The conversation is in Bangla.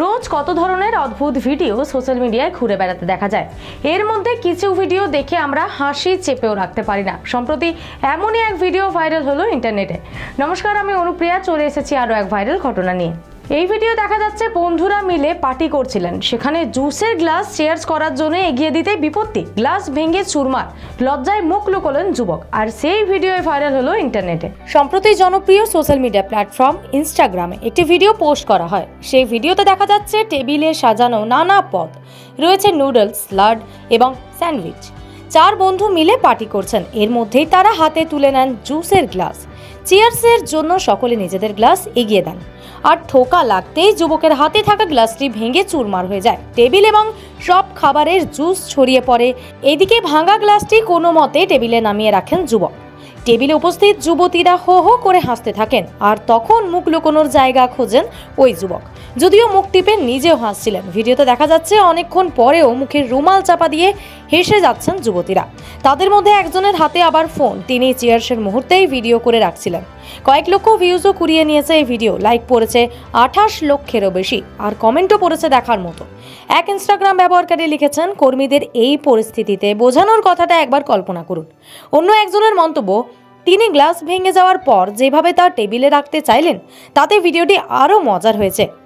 রোজ কত ধরনের অদ্ভুত ভিডিও সোশ্যাল মিডিয়ায় ঘুরে বেড়াতে দেখা যায়? এর মধ্যে কিছু ভিডিও দেখে আমরা হাসি চেপেও রাখতে পারি না। সম্প্রতি এমনই এক ভিডিও ভাইরাল হলো ইন্টারনেটে। নমস্কার, আমি অনুপ্রিয়া, চলে এসেছি আরও এক ভাইরাল ঘটনা নিয়ে। এই ভিডিও দেখা যাচ্ছে বন্ধুরা মিলে পার্টি করছিলেন। সেখানে জুসের গ্লাস চেয়ার্স করার জন্য এগিয়ে দিতে বিপত্তি। গ্লাস ভেঙে চুরমার। লজ্জায় মুখ লুকোলেন যুবক। আর সেই ভিডিও ভাইরাল হলো ইন্টারনেটে সম্প্রতি জনপ্রিয় সোশ্যাল মিডিয়া প্ল্যাটফর্ম ইনস্টাগ্রামে একটি ভিডিও পোস্ট করা হয়। সেই ভিডিওতে দেখা যাচ্ছে টেবিলে সাজানো নানা পদ। রয়েছে নুডলস স্লাড এবং স্যান্ডউইচ চার বন্ধু মিলে পার্টি করছেন। এর মধ্যেই তারা হাতে তুলে নেন জুসের গ্লাস। চিয়ার্সের জন্য সকলে নিজেদের গ্লাস এগিয়ে দেন। আর ঠোকা লাগতেই যুবকের হাতে থাকা গ্লাসটি ভেঙে চুরমার হয়ে যায়। টেবিল এবং সব খাবারের জুস ছড়িয়ে পড়ে। এদিকে ভাঙা গ্লাসটি কোনো মতে টেবিলে নামিয়ে রাখেন যুবক। টেবিলে উপস্থিত যুবতীরা হো হো করে হাসতে থাকেন। আর তখন মুখ লুকোনোর জায়গা খোঁজেন ওই যুবক। যদিও মুখ টিপে নিজেও হাসছিলেন। ভিডিওতে দেখা যাচ্ছে অনেকক্ষণ পরেও মুখের রুমাল চাপা দিয়ে হেসে যাচ্ছেন যুবতীরা। তাদের মধ্যে একজনের হাতে আবার ফোন। তিনি চেয়ার্সের মুহূর্তেই ভিডিও করে রাখছিলেন। কয়েক লক্ষ ভিউজও কুড়িয়ে নিয়েছে এই ভিডিও। লাইক পড়েছে আঠাশ লক্ষেরও বেশি। আর কমেন্টও পড়েছে দেখার মতো। এক ইনস্টাগ্রাম ব্যবহারকারী লিখেছেন, কর্মীদের এই পরিস্থিতিতে বোঝানোর কথাটা একবার কল্পনা করুন। অন্য একজনের মন্তব্য, তিনি গ্লাস ভেঙে যাওয়ার পর যেভাবে তার টেবিলে রাখতে চাইলেন, তাতে ভিডিওটি আরও মজার হয়েছে।